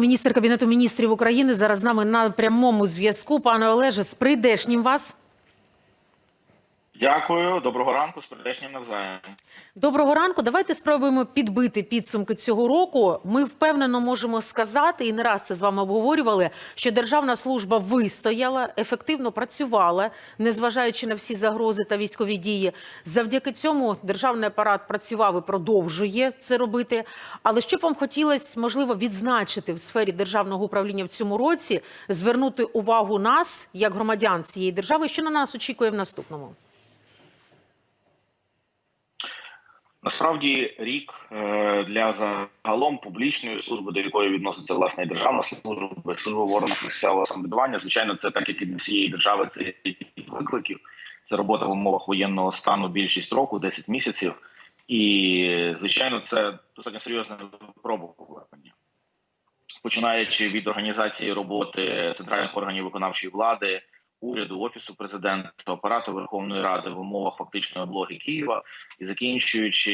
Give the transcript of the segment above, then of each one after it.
Міністр Кабінету міністрів України зараз з нами на прямому зв'язку. Пане Олеже, з прийдешнім вас. Дякую, доброго ранку, з прийдешнім навзаєм. Доброго ранку. Давайте спробуємо підбити підсумки цього року. Ми впевнено можемо сказати, і не раз це з вами обговорювали, що державна служба вистояла, ефективно працювала, незважаючи на всі загрози та військові дії. Завдяки цьому державний апарат працював і продовжує це робити. Але що б вам хотілося, можливо, відзначити в сфері державного управління в цьому році, звернути увагу нас, як громадян цієї держави, що на нас очікує в наступному? Насправді рік е, для загалом публічної служби, до якої відноситься власне і державна служба, служба в органах місцевого самоврядування. Звичайно, це так як і для всієї держави. Це рік викликів. Це робота в умовах воєнного стану більшість року, 10 місяців. І звичайно, це достатньо серйозне випробування. Починаючи від організації роботи центральних органів виконавчої влади, уряду, офісу президента, апарату Верховної Ради в умовах фактичної облоги Києва і закінчуючи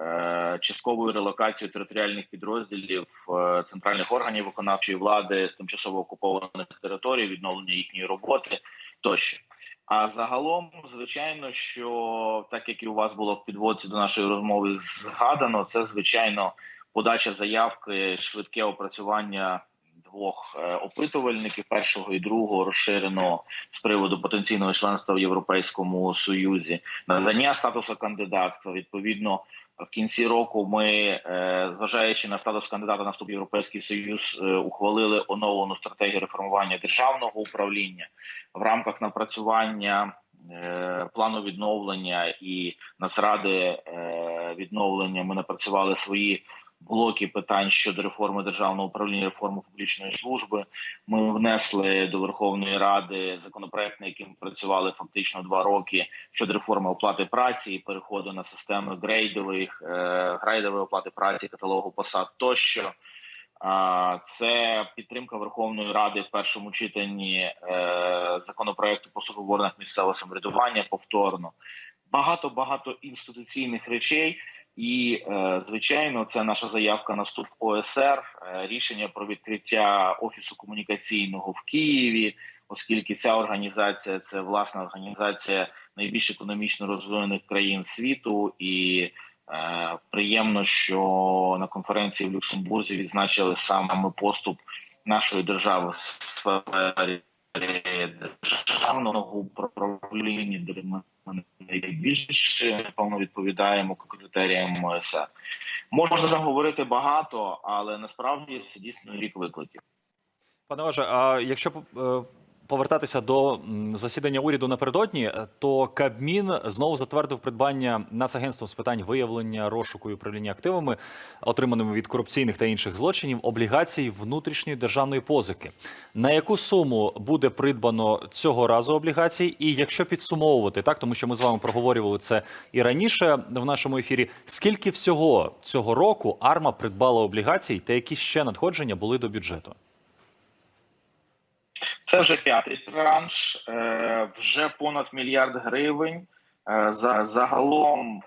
е, частковою релокацією територіальних підрозділів е, центральних органів виконавчої влади з тимчасово окупованих територій, відновлення їхньої роботи тощо. А загалом, звичайно, що так як і у вас було в підводці до нашої розмови згадано, це звичайно подача заявки, швидке опрацювання двох е, опитувальників першого і другого розширено з приводу потенційного членства в Європейському Союзі, надання статусу кандидатства. Відповідно, в кінці року ми, е, зважаючи на статус кандидата на вступ в Європейський Союз, е, ухвалили оновлену стратегію реформування державного управління в рамках напрацювання. Плану відновлення і Нацради відновлення ми напрацювали свої блоки питань щодо реформи державного управління, реформи публічної служби. Ми внесли до Верховної Ради законопроект, на яким працювали фактично два роки щодо реформи оплати праці і переходу на системи грейдових е, грейдової оплати праці, каталогу посад тощо. Це підтримка Верховної Ради в першому читанні е, законопроекту по органах місцевого самоврядування повторно. Багато багато інституційних речей. І е, звичайно, це наша заявка на вступ ОСР, е, рішення про відкриття офісу комунікаційного в Києві, оскільки ця організація це власна організація найбільш економічно розвинених країн світу, і е, приємно, що на конференції в Люксембурзі відзначили саме поступ нашої держави в сфері державного управління, де ми найбільше напевно відповідаємо критеріям ОСР. Можна говорити багато, але насправді це дійсно рік викликів. Пане Важе, а якщо е, повертатися до засідання уряду напередодні, е, то Кабмін знову затвердив придбання Нацагентством з питань виявлення розшуку і управління активами, отриманими від корупційних та інших злочинів, облігацій внутрішньої державної позики. На яку суму буде придбано цього разу облігацій? І якщо підсумовувати так, тому що ми з вами проговорювали це і раніше в нашому ефірі, скільки всього цього року Арма придбала облігацій, та які ще надходження були до бюджету? Це вже п'ятий транш, е, вже понад мільярд гривень. Е, За загалом е,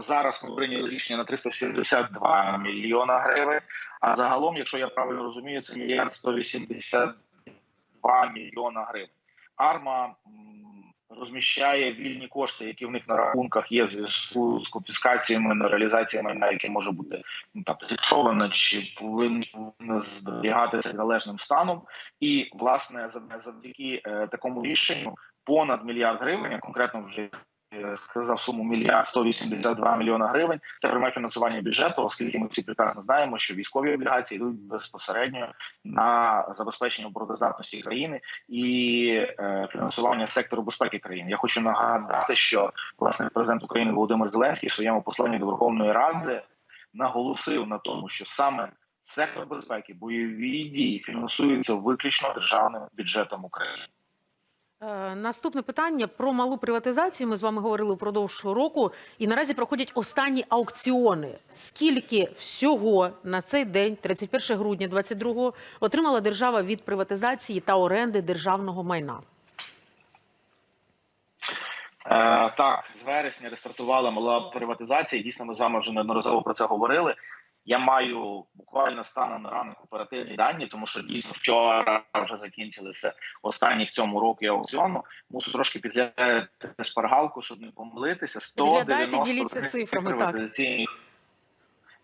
зараз ми прийняли рішення на 372 мільйона гривень. А загалом, якщо я правильно розумію, це мільярд 182 мільйона гривень. Арма розміщає вільні кошти, які в них на рахунках є в зв'язку з конфіскаціями на реалізації майна, яке може бути ну, там зіпсовано чи повинно зберігатися належним станом. І власне зав- завдяки е, такому рішенню понад мільярд гривень, конкретно вже сказав суму мільярд 182 мільйона гривень. Це пряме фінансування бюджету, оскільки ми всі прекрасно знаємо, що військові облігації йдуть безпосередньо на забезпечення обороноздатності країни і е, фінансування сектору безпеки країни. Я хочу нагадати, що власне президент України Володимир Зеленський в своєму посланні до Верховної Ради наголосив на тому, що саме сектор безпеки, бойові дії фінансуються виключно державним бюджетом України. Е, Наступне питання про малу приватизацію. Ми з вами говорили упродовж року, і наразі проходять останні аукціони. Скільки всього на цей день, 31 грудня 22-го, отримала держава від приватизації та оренди державного майна? Е, так, з вересня рестартувала мала приватизація. Дійсно, ми з вами вже неодноразово про це говорили. Я маю буквально станом на ранок оперативні дані, тому що дійсно вчора вже закінчилися останні в цьому році аукціону. Мушу трошки підглядати шпаргалку, щоб не помилитися. Підглядайте, 193 діліться цифрами, приватизаційних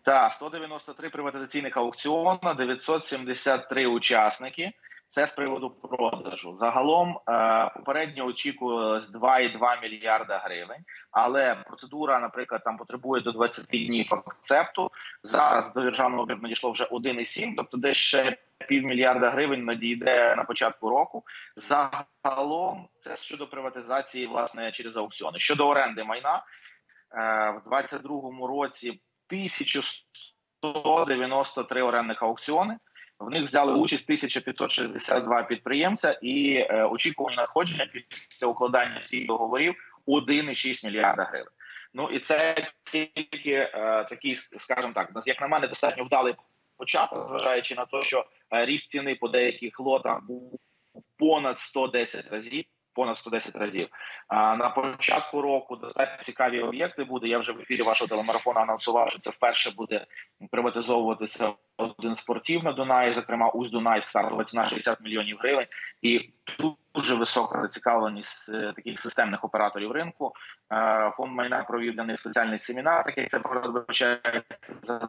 так, 193 приватизаційних аукціону, 973 учасники. Це з приводу продажу. Загалом е, попередньо очікувалось 2,2 мільярда гривень, але процедура, наприклад, там потребує до 20 днів акцепту. Зараз до державного об'єкту надійшло вже 1,7, тобто десь ще півмільярда гривень надійде на початку року. Загалом це щодо приватизації, власне, через аукціони. Щодо оренди майна е, в 2022 році 1193 орендних аукціони. В них взяли участь 1562 підприємця, і е, очікувані надходження після укладання всіх договорів 1,6 мільярда гривень. Ну і це тільки е, такий, скажімо так, як на мене, достатньо вдалий початок, зважаючи на те, що е, ріст ціни по деяких лотах був понад 110 разів. Понад 110 разів. А на початку року достатньо цікаві об'єкти буде. Я вже в ефірі вашого телемарафону анонсував, що це вперше буде приватизовуватися один спортів на Дунаї, зокрема Усть Дунайськ, стартова ціна 60 мільйонів гривень, і дуже висока зацікавленість е, таких системних операторів ринку. Е, Фонд майна провів для них спеціальний семінар, такий це передбачається за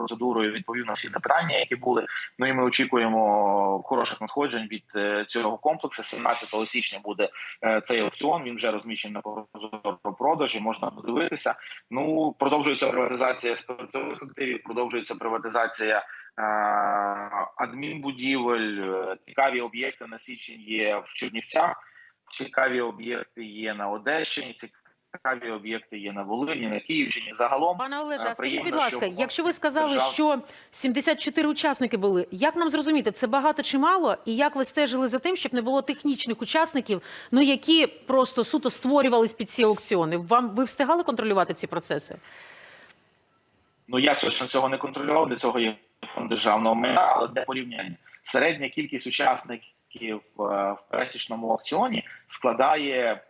процедурою відповів на всі запитання, які були. Ну і ми очікуємо хороших надходжень від е, цього комплексу. 17 січня буде е, цей аукціон. Він вже розміщений на прозоро продажі. Можна подивитися. Ну продовжується приватизація спиртових активів, продовжується приватизація е, адмінбудівель. Цікаві об'єкти на січень є в Чернівцях. Цікаві об'єкти є на Одещині. Цікаві об'єкти є на Волині, на Київщині. Загалом Пане Олеже, а скажіть, будь ласка, що якщо ви сказали, держав- що 74 учасники були, як нам зрозуміти, це багато чи мало? І як ви стежили за тим, щоб не було технічних учасників, ну які просто суто створювались під ці аукціони? Вам ви встигали контролювати ці процеси? Ну я точно цього не контролював. Для цього є фонд державного майна, але для порівняння середня кількість учасників е, в пересічному аукціоні складає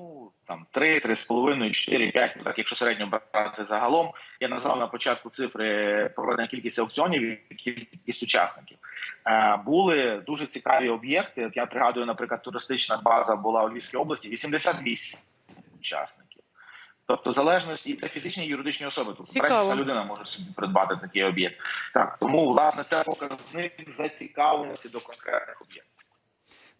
ну там 3, 3,5, 4, 5, ну так якщо середньо брати загалом. Я назвав на початку цифри проведення кількість аукціонів і кількість учасників. Е, були дуже цікаві об'єкти. Я пригадую, наприклад, туристична база була у Львівській області 88 учасників. Тобто залежність і це фізичні і юридичні особи. Тобто пересічна людина може собі придбати такий об'єкт. Так тому власне це показник зацікавленості до конкретних об'єктів.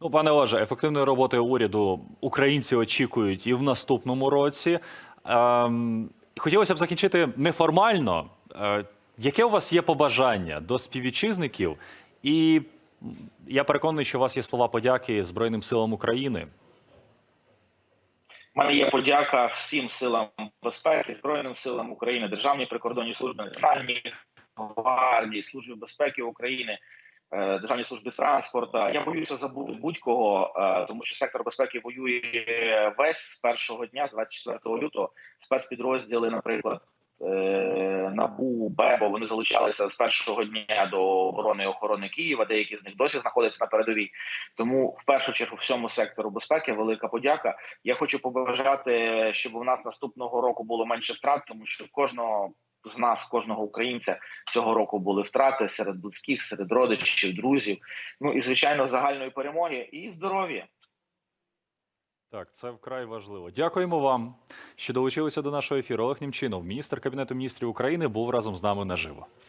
Ну, пане Олеже, ефективної роботи уряду українці очікують і в наступному році. Ем, хотілося б закінчити неформально. Е, яке у вас є побажання до співвітчизників? І я переконаний, що у вас є слова подяки Збройним силам України. У мене є подяка всім силам безпеки, Збройним силам України, Державній прикордонній службі, Національній гвардії, Службі безпеки України, е, Державній службі транспорту. Я боюся забути будь-кого, е, тому що сектор безпеки воює весь з першого дня, з 24 лютого. Спецпідрозділи, наприклад. е, НАБУ, БЕБО, вони залучалися з першого дня до оборони і охорони Києва. Деякі з них досі знаходяться на передовій. Тому в першу чергу всьому сектору безпеки велика подяка. Я хочу побажати, щоб у нас наступного року було менше втрат, тому що кожного з нас, кожного українця цього року були втрати серед близьких, серед родичів, друзів. Ну і звичайно, загальної перемоги і здоров'я. Так, це вкрай важливо. Дякуємо вам, що долучилися до нашого ефіру. Олег Німчинов, міністр кабінету міністрів України, був разом з нами наживо.